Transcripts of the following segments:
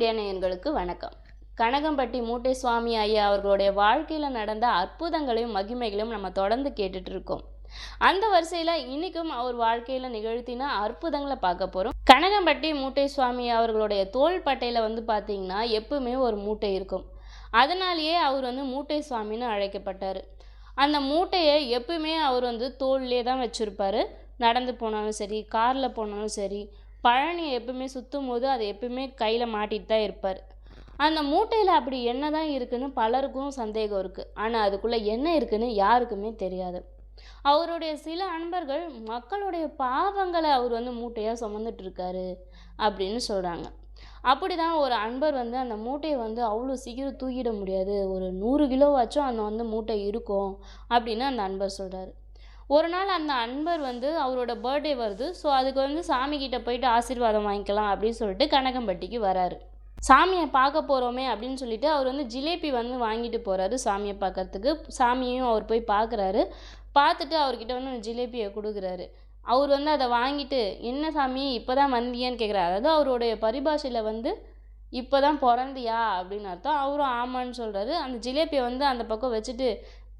Media நேயர்களுக்கு வணக்கம். கனகம்பட்டி மூட்டை சுவாமி ஐயா அவர்களுடைய வாழ்க்கையில் நடந்த அற்புதங்களையும் மகிமைகளையும் நம்ம தொடர்ந்து கேட்டுட்டு இருக்கோம். அந்த வரிசையில் இன்னைக்கும் அவர் வாழ்க்கையில் நிகழ்த்தின அற்புதங்களை பார்க்க போகிறோம் கனகம்பட்டி மூட்டை சுவாமி அவர்களுடைய தோல் பட்டையில் வந்து பார்த்தீங்கன்னா எப்பவுமே ஒரு மூட்டை இருக்கும். அதனாலேயே அவர் வந்து மூட்டை சுவாமின்னு அழைக்கப்பட்டார். அந்த மூட்டையை எப்பவுமே அவர் வந்து தோல்லே தான் வச்சுருப்பார். நடந்து போனாலும் சரி காரில் போனாலும் சரி பழனியை எப்பவுமே சுற்றும் போது அதை எப்பவுமே கையில் மாட்டிட்டு தான் இருப்பார். அந்த மூட்டையில் அப்படி என்ன தான் இருக்குதுன்னு பலருக்கும் சந்தேகம் இருக்குது ஆனால் அதுக்குள்ளே என்ன இருக்குதுன்னு யாருக்குமே தெரியாது. அவருடைய சில அன்பர்கள் மக்களுடைய பாவங்களை அவர் வந்து மூட்டையாக சுமந்துட்டு இருக்காரு அப்படின்னு சொல்கிறாங்க அப்படி தான் ஒரு அன்பர் வந்து அந்த மூட்டையை வந்து அவ்வளோ சீக்கிரம் தூக்கிட முடியாது. ஒரு நூறு கிலோவாச்சும் அந்த வந்து மூட்டை இருக்கும் அப்படின்னு அந்த அன்பர் சொல்கிறாரு ஒரு நாள் அந்த அன்பர் வந்து அவரோட பர்த்டே வருது. ஸோ அதுக்கு வந்து சாமிக்கிட்ட போயிட்டு ஆசீர்வாதம் வாங்கிக்கலாம் அப்படின்னு சொல்லிட்டு கனகம்பட்டிக்கு வராரு. சாமியை பார்க்க போகிறோமே அப்படின்னு சொல்லிட்டு அவர் வந்து ஜிலேபி வந்து வாங்கிட்டு போகிறாரு சாமியை பார்க்கறதுக்கு. சாமியையும் அவர் போய் பார்க்குறாரு. பார்த்துட்டு அவர்கிட்ட வந்து அந்த ஜிலேபியை கொடுக்குறாரு. அவர் வந்து அதை வாங்கிட்டு என்ன சாமி இப்போ தான் வந்தியான்னு கேட்குறாரு அதாவது அவருடைய பரிபாஷையில் வந்து இப்போ தான் பிறந்தியா? அப்படின்னு அர்த்தம். அவரும் ஆமான்னு சொல்கிறாரு அந்த ஜிலேபியை வந்து அந்த பக்கம் வச்சுட்டு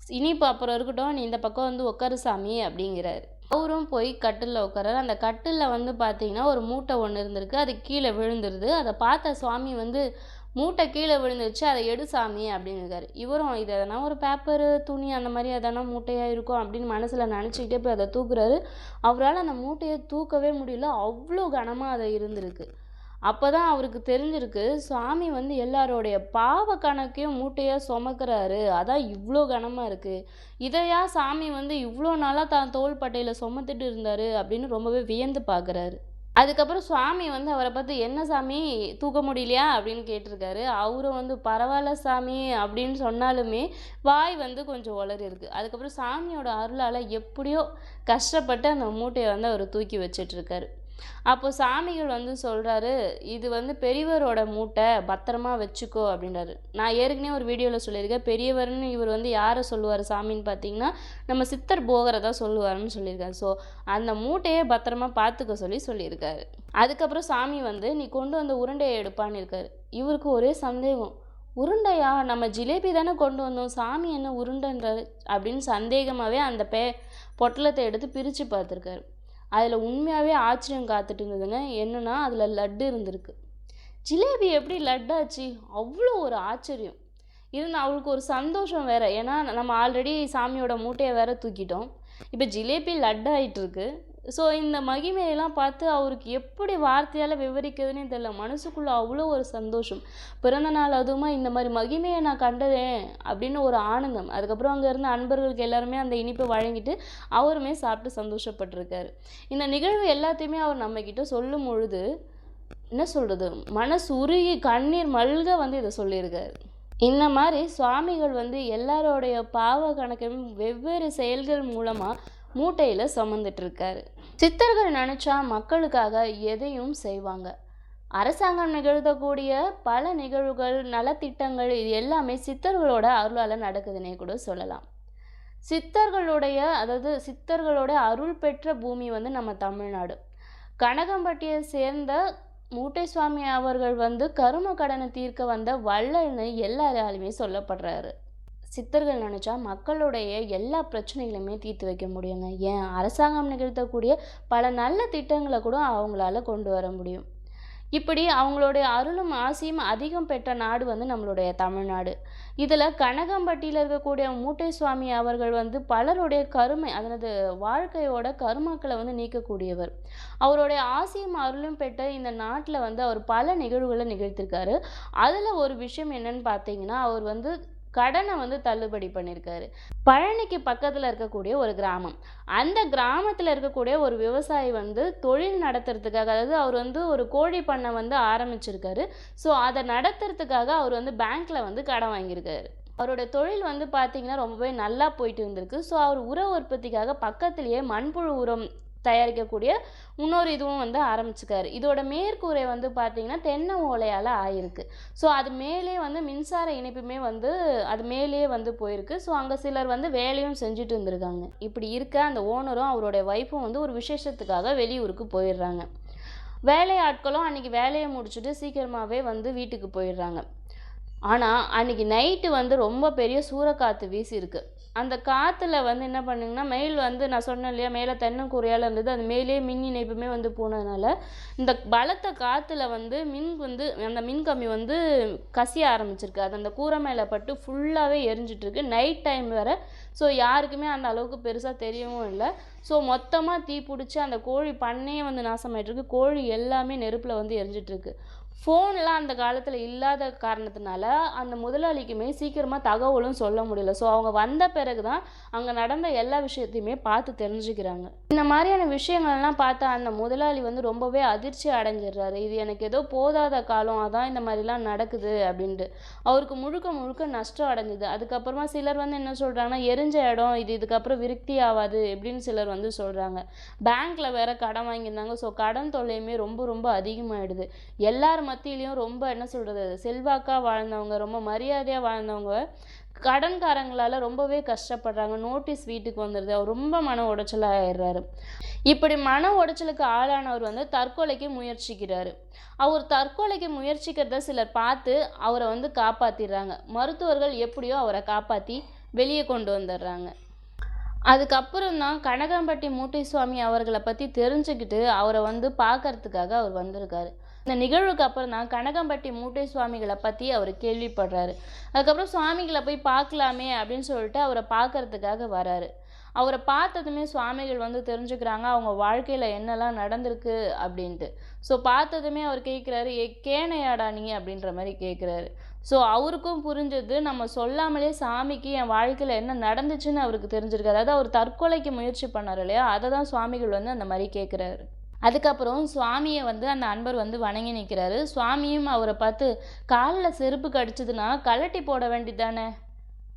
இனிப்பு அப்புறம் இருக்கட்டும் நீ இந்த பக்கம் வந்து உட்காரு சாமி அப்படிங்கிறாரு. அவரும் போய் கட்டிலில் உட்காராரு அந்த கட்டிலில் வந்து பார்த்தீங்கன்னா ஒரு மூட்டை ஒன்று இருந்திருக்கு. அது கீழே விழுந்துருது. அதை பார்த்த சுவாமி வந்து மூட்டை கீழே விழுந்துருச்சு. அதை எடு சாமி அப்படின்னு இருக்காரு. இவரும் இது எதனா ஒரு பேப்பரு துணி அந்த மாதிரி எதனா மூட்டையாக இருக்கும் அப்படின்னு மனசில் நினச்சிக்கிட்டே போய் அதை தூக்குறாரு. அவரால் அந்த மூட்டையை தூக்கவே முடியல. அவ்வளோ கனமாக அதை இருந்திருக்கு. அப்போ தான் அவருக்கு தெரிஞ்சிருக்கு. சுவாமி வந்து எல்லாரோடைய பாவ கணக்கையும் மூட்டையாக சுமக்கிறாரு. அதான் இவ்வளோ கனமாக இருக்குது இதையா சாமி வந்து இவ்வளோ நாளாக தான் தோள்பட்டையில் சுமத்துட்டு இருந்தார் அப்படின்னு ரொம்பவே வியந்து பார்க்குறாரு அதுக்கப்புறம் சுவாமி வந்து அவரை பார்த்து என்ன சாமி தூக்க முடியலையா? அப்படின்னு கேட்டிருக்காரு. அவரும் வந்து பரவாயில்ல சாமி அப்படின்னு சொன்னாலுமே வாய் வந்து கொஞ்சம் உளறி இருக்குது அதுக்கப்புறம் சாமியோட அருளால் எப்படியோ கஷ்டப்பட்டு அந்த மூட்டையை வந்து அவர் தூக்கி வச்சிட்ருக்காரு அப்போ சாமிகள் வந்து சொல்கிறாரு இது வந்து பெரியவரோட மூட்டை பத்திரமா வச்சுக்கோ அப்படின்றாரு. நான் ஏற்கனவே ஒரு வீடியோவில் சொல்லியிருக்கேன் பெரியவர்னு இவர் வந்து யாரை சொல்லுவார் சாமின்னு பார்த்தீங்கன்னா நம்ம சித்தர் போகரை தான் சொல்லுவாருன்னு சொல்லியிருக்காரு. ஸோ அந்த மூட்டையை பத்திரமா பார்த்துக்க சொல்லி சொல்லியிருக்காரு. அதுக்கப்புறம் சாமி வந்து நீ கொண்டு வந்த உருண்டையை எடுப்பான்னு இருக்காரு. இவருக்கு ஒரே சந்தேகம். உருண்டையா? நம்ம ஜிலேபி தானே கொண்டு வந்தோம் சாமி என்ன உருண்டைன்றாரு? அப்படின்னு சந்தேகமாகவே அந்த பே பொட்டலத்தை எடுத்து பிரித்து பார்த்துருக்காரு. அதில் உண்மையாகவே ஆச்சரியம் காத்துட்டு இருந்ததுங்க. என்னன்னா அதில் லட்டு இருந்திருக்கு. ஜிலேபி எப்படி லட்டாச்சு? அவ்வளோ ஒரு ஆச்சரியம். இருந்து அவளுக்கு ஒரு சந்தோஷம் வேறு. ஏன்னா நம்ம ஆல்ரெடி சாமியோட மூட்டையை வேறு தூக்கிட்டோம். இப்போ ஜிலேபி லட்டு ஆயிட்டு ஸோ இந்த மகிமையெல்லாம் பார்த்து அவருக்கு எப்படி வார்த்தையால் விவரிக்கிறதுனே தெரியல. மனசுக்குள்ளே அவ்வளோ ஒரு சந்தோஷம். பிறந்த நாள் அதுவுமா இந்த மாதிரி மகிமையை நான் கண்டதேன் அப்படின்னு ஒரு ஆனந்தம். அதுக்கப்புறம் அங்கே இருந்த அன்பர்களுக்கு எல்லாருமே அந்த இனிப்பை வழங்கிட்டு அவருமே சாப்பிட்டு சந்தோஷப்பட்டிருக்காரு. இந்த நிகழ்வு எல்லாத்தையுமே அவர் நம்மக்கிட்ட சொல்லும் பொழுது என்ன சொல்கிறது மனசு உருகி கண்ணீர் மல்க வந்து இதை சொல்லியிருக்காரு. இந்த மாதிரி சுவாமிகள் வந்து எல்லாரோடைய பாவ கணக்கையும் வெவ்வேறு செயல்கள் மூலமாக மூட்டையில் சுமந்துட்டு இருக்காரு சித்தர்கள் நினச்சா மக்களுக்காக எதையும் செய்வாங்க. அரசாங்கம் நிகழ்த்தக்கூடிய பல நிகழ்வுகள் நலத்திட்டங்கள் இது எல்லாமே சித்தர்களோட அருளால் நடக்குதுன்னே கூட சொல்லலாம். சித்தர்களுடைய அதாவது சித்தர்களோட அருள் பெற்ற பூமி வந்து நம்ம தமிழ்நாடு. கனகம்பட்டியை சேர்ந்த மூட்டை சுவாமி அவர்கள் வந்து கரும கடனை தீர்க்க வந்த வள்ளல்னு எல்லாராலுமே சொல்லப்படுறாரு. சித்தர்கள் நினச்சா மக்களுடைய எல்லா பிரச்சனைகளையுமே தீர்த்து வைக்க முடியுங்க. ஏன்? அரசாங்கம் நிகழ்த்தக்கூடிய பல நல்ல திட்டங்களை கூட அவங்களால கொண்டு வர முடியும். இப்படி அவங்களுடைய அருளும் ஆசையும் அதிகம் பெற்ற நாடு வந்து நம்மளுடைய தமிழ்நாடு. இதில் கனகம்பட்டியில் இருக்கக்கூடிய மூட்டை சுவாமி அவர்கள் வந்து பலருடைய கருமை அதாவது வாழ்க்கையோட கருமாக்களை வந்து நீக்கக்கூடியவர். அவருடைய ஆசையும் அருளும் பெற்ற இந்த நாட்டில் வந்து அவர் பல நிகழ்வுகளை நிகழ்த்திருக்காரு. அதில் ஒரு விஷயம் என்னன்னு பார்த்தீங்கன்னா அவர் வந்து கடனை வந்து தள்ளுபடி பண்ணியிருக்காரு பழனிக்கு பக்கத்தில் இருக்கக்கூடிய ஒரு கிராமம். அந்த கிராமத்தில் இருக்கக்கூடிய ஒரு விவசாயி வந்து தொழில் நடத்துறதுக்காக அதாவது அவர் வந்து ஒரு கோழி பண்ணை வந்து ஆரம்பிச்சிருக்காரு. ஸோ அதை நடத்துறதுக்காக அவர் வந்து பேங்க்கில் வந்து கடன் வாங்கியிருக்காரு. அவரோட தொழில் வந்து பார்த்திங்கன்னா ரொம்பவே நல்லா போயிட்டு இருந்திருக்கு. ஸோ அவர் உர உற்பத்திக்காக பக்கத்துலேயே மண்புழு உரம் தயாரிக்கக்கூடிய இன்னொரு இதுவும் வந்து ஆரம்பிச்சுக்காரு. இதோட மேற்கூரை வந்து பார்த்தீங்கன்னா தென்னை ஓலையால் ஆயிருக்கு. ஸோ அது மேலே வந்து மின்சார இணைப்புமே வந்து அது மேலேயே வந்து போயிருக்கு. ஸோ அங்கே சிலர் வந்து வேலையும் செஞ்சுட்டு இருந்திருக்காங்க. இப்படி இருக்க அந்த ஓனரும் அவருடைய ஒய்ஃபும் வந்து ஒரு விசேஷத்துக்காக வெளியூருக்கு போயிடுறாங்க. வேலையாட்களும் அன்றைக்கி வேலையை முடிச்சுட்டு சீக்கிரமாகவே வந்து வீட்டுக்கு போயிடுறாங்க. ஆனால் அன்றைக்கி நைட்டு வந்து ரொம்ப பெரிய சூறக்காற்று வீசியிருக்கு. அந்த காற்றுல வந்து என்ன பண்ணுங்கன்னா மயில் வந்து நான் சொன்னேன் இல்லையா மேலே தென்னங்கூரையால் இருந்தது அது மேலேயே மின் இணைப்புமே வந்து போனதுனால இந்த பலத்த காற்றுல வந்து மின் வந்து அந்த மின் கம்பி வந்து கசிய ஆரம்பிச்சிருக்கு. அது அந்த கூரை மேலே பட்டு ஃபுல்லாகவே எரிஞ்சிட்ருக்கு. நைட் டைம் வேறு. ஸோ யாருக்குமே அந்த அளவுக்கு பெருசாக தெரியவும் இல்லை. ஸோ மொத்தமாக தீ பிடிச்சி அந்த கோழி பண்ணையே வந்து நாசமாயிட்டிருக்கு கோழி எல்லாமே நெருப்பில் வந்து எரிஞ்சிட்ருக்கு. ஃபோன்லாம் அந்த காலத்தில் இல்லாத காரணத்தினால அந்த முதலாளிக்குமே சீக்கிரமாக தகவலும் சொல்ல முடியல. ஸோ அவங்க வந்த பிறகு தான் அங்கே நடந்த எல்லா விஷயத்தையுமே பார்த்து தெரிஞ்சுக்கிறாங்க. இந்த மாதிரியான விஷயங்கள்லாம் பார்த்தா அந்த முதலாளி வந்து ரொம்பவே அதிர்ச்சி அடைஞ்சிடுறாரு. இது எனக்கு ஏதோ போதாத காலம் அதான் இந்த மாதிரிலாம் நடக்குது அப்படின்ட்டு. அவருக்கு முழுக்க முழுக்க நஷ்டம் அடைஞ்சுது. அதுக்கப்புறமா சிலர் வந்து என்ன சொல்கிறாங்கன்னா எரிஞ்ச இடம் இது இதுக்கப்புறம் விருத்தி ஆகாது எப்படின்னு சிலர் வந்து சொல்கிறாங்க பேங்க்கில் வேற கடன் வாங்கியிருந்தாங்க. ஸோ கடன் தொல்லையுமே ரொம்ப ரொம்ப அதிகமாகிடுது எல்லார் மத்தியிலையும் ரொம்ப என்ன சொல்கிறது செல்வாக்காக வாழ்ந்தவங்க ரொம்ப மரியாதையாக வாழ்ந்தவங்க கடன்காரங்களால் ரொம்பவே கஷ்டப்படுறாங்க. நோட்டீஸ் வீட்டுக்கு வந்துடுது அவர் ரொம்ப மன உடைச்சலாக ஆயிடுறாரு இப்படி மன உடைச்சலுக்கு ஆளானவர் வந்து தற்கொலைக்கு முயற்சிக்கிறாரு. அவர் தற்கொலைக்கு முயற்சிக்கிறத சிலர் பார்த்து அவரை வந்து காப்பாற்றிடுறாங்க மருத்துவர்கள் எப்படியோ அவரை காப்பாற்றி வெளியே கொண்டு வந்துடுறாங்க. அதுக்கப்புறம் தான் கனகம்பட்டி மூட்டைசுவாமி அவர்களை பற்றி தெரிஞ்சுக்கிட்டு அவரை வந்து பார்க்கறதுக்காக அவர் வந்திருக்காரு. இந்த நிகழ்வுக்கு அப்புறம் தான் கனகம்பட்டி மூட்டை சுவாமிகளை பற்றி அவர் கேள்விப்படுறாரு. அதுக்கப்புறம் சுவாமிகளை போய் பார்க்கலாமே அப்படின்னு சொல்லிட்டு அவரை பார்க்கறதுக்காக வராரு. அவரை பார்த்ததுமே சுவாமிகள் வந்து தெரிஞ்சுக்கிறாங்க அவங்க வாழ்க்கையில் என்னெல்லாம் நடந்திருக்கு அப்படின்ட்டு. ஸோ பார்த்ததுமே அவர் கேட்குறாரு ஏ கேனையாடா நீ? அப்படின்ற மாதிரி கேட்குறாரு ஸோ அவருக்கும் புரிஞ்சது நம்ம சொல்லாமலே சாமிக்கு என் வாழ்க்கையில் என்ன நடந்துச்சுன்னு அவருக்கு தெரிஞ்சிருக்கு. அதாவது அவர் தற்கொலைக்கு முயற்சி பண்ணார் இல்லையா? அதை தான் சுவாமிகள் வந்து அந்த மாதிரி கேட்குறாரு அதுக்கப்புறம் சுவாமியை வந்து அந்த அன்பர் வந்து வணங்கி நிற்கிறாரு சுவாமியும் அவரை பார்த்து காலில் செருப்பு கடிச்சதுன்னா கழட்டி போட வேண்டியதானே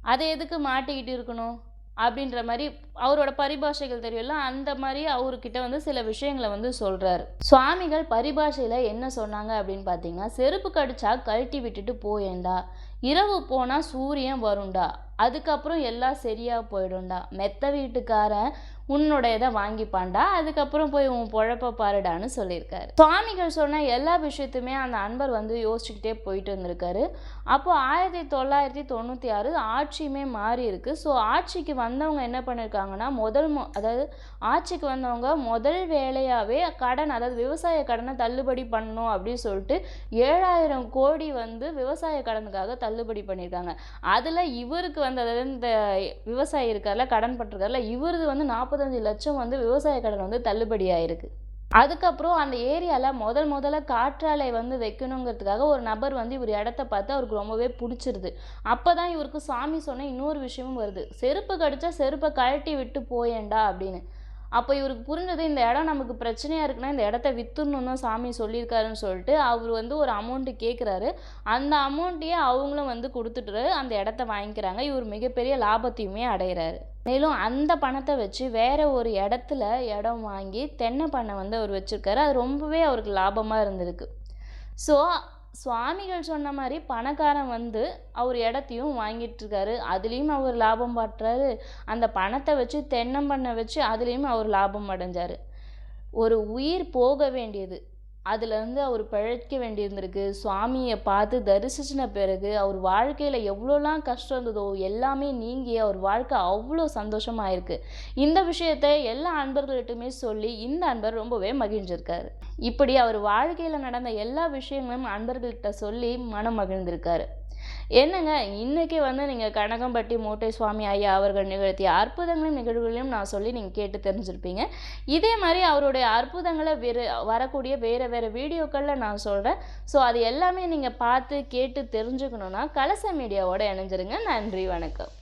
அதை எதுக்கு மாட்டிக்கிட்டு இருக்கணும்? அப்படின்ற மாதிரி அவரோட பரிபாஷைகள் தெரியும்ல அந்த மாதிரி அவர்கிட்ட வந்து சில விஷயங்களை வந்து சொல்கிறாரு சுவாமிகள் பரிபாஷையில் என்ன சொன்னாங்க அப்படின்னு பார்த்தீங்கன்னா செருப்பு கடிச்சா கழட்டி விட்டுட்டு போயேண்டா இரவு போனால் சூரியன் வரும்டா அதுக்கப்புறம் எல்லாம் சரியாக போயிடும்டா? மெத்த வீட்டுக்காரன் உன்னுடையதை வாங்கிப்பாண்டா? அதுக்கப்புறம் போய் உன் பொழப்ப பாருடான்னு சொல்லியிருக்காரு. சுவாமிகள் சொன்ன எல்லா விஷயத்தையுமே அந்த அன்பர் வந்து யோசிச்சுக்கிட்டே போயிட்டு வந்திருக்காரு. அப்போ ஆயிரத்தி தொள்ளாயிரத்தி தொண்ணூற்றி ஆறு ஆட்சியுமே மாறி இருக்கு. ஸோ ஆட்சிக்கு வந்தவங்க என்ன பண்ணியிருக்காங்கன்னா முதல் அதாவது ஆட்சிக்கு வந்தவங்க முதல் வேலையாகவே கடன் அதாவது விவசாய கடனை தள்ளுபடி பண்ணணும் அப்படின்னு சொல்லிட்டு ஏழாயிரம் கோடி வந்து விவசாய கடனுக்காக தள்ளுபடி பண்ணியிருக்காங்க. அதில் இவருக்கு வந்து அதாவது இந்த விவசாயி இருக்கார்ல கடன் பட்டிருக்காருல இவரது வந்து நாற்பது நாற்பத்தஞ்சு லட்சம் வந்து விவசாய கடன் வந்து தள்ளுபடி ஆயிருக்கு அதுக்கப்புறம் அந்த ஏரியாவில் முதல் முதல்ல காற்றாலை வந்து வைக்கணுங்கிறதுக்காக ஒரு நபர் வந்து இவர் இடத்த பார்த்து அவருக்கு ரொம்பவே பிடிச்சிருது. அப்போ தான் இவருக்கு சாமி சொன்ன இன்னொரு விஷயமும் வருது. செருப்பு கடிச்சா செருப்பை கழட்டி விட்டு போயேண்டா அப்படின்னு. அப்போ இவருக்கு புரிஞ்சது இந்த இடம் நமக்கு பிரச்சனையாக இருக்குன்னா இந்த இடத்த விற்றுணுன்னு தான் சாமி சொல்லியிருக்காருன்னு சொல்லிட்டு அவர் வந்து ஒரு அமௌண்ட்டு கேட்குறாரு அந்த அமௌண்ட்டையே அவங்களும் வந்து கொடுத்துட்டு அந்த இடத்த வாங்கிக்கிறாங்க. இவர் மிகப்பெரிய லாபத்தையுமே அடைகிறாரு மேலும் அந்த பணத்தை வச்சு வேற ஒரு இடத்துல இடம் வாங்கி தென்னை பண்ணை வந்து அவர் வச்சுருக்காரு. அது ரொம்பவே அவருக்கு லாபமாக இருந்திருக்கு. ஸோ சுவாமிகள் சொன்ன மாதிரி பணக்காரன் வந்து அவர் இடத்தையும் வாங்கிட்டுருக்காரு. அதுலேயும் அவர் லாபம் பாட்டுறாரு அந்த பணத்தை வச்சு தென்னம்பண்ணை வச்சு அதுலேயும் அவர் லாபம் அடைஞ்சார். ஒரு உயிர் போக வேண்டியது. அதுலேருந்து அவர் பிழைக்க வேண்டியிருந்திருக்கு. சுவாமியை பார்த்து தரிசிச்சின பிறகு அவர் வாழ்க்கையில் எவ்வளோலாம் கஷ்டம் இருந்ததோ எல்லாமே நீங்கி அவர் வாழ்க்கை அவ்வளோ சந்தோஷமாக இருக்குது இந்த விஷயத்த எல்லா அன்பர்கள்ட்டுமே சொல்லி இந்த அன்பர் ரொம்பவே மகிழ்ந்திருக்காரு. இப்படி அவர் வாழ்க்கையில் நடந்த எல்லா விஷயங்களும் அன்பர்கள்கிட்ட சொல்லி மனம் மகிழ்ந்திருக்காரு. என்னங்க இன்றைக்கி வந்து நீங்கள் கனகம்பட்டி மூட்டை சுவாமி ஐயா அவர்கள் நிகழ்த்திய அற்புதங்களையும் நிகழ்வுகளையும் நான் சொல்லி நீங்கள் கேட்டு தெரிஞ்சிருப்பீங்க. இதே மாதிரி அவருடைய அற்புதங்களை வேறு வரக்கூடிய வேறு வேறு வீடியோக்களில் நான் சொல்கிறேன் ஸோ அது எல்லாமே நீங்கள் பார்த்து கேட்டு தெரிஞ்சுக்கணுன்னா கலச மீடியாவோட இணைஞ்சிருங்க. நன்றி வணக்கம்.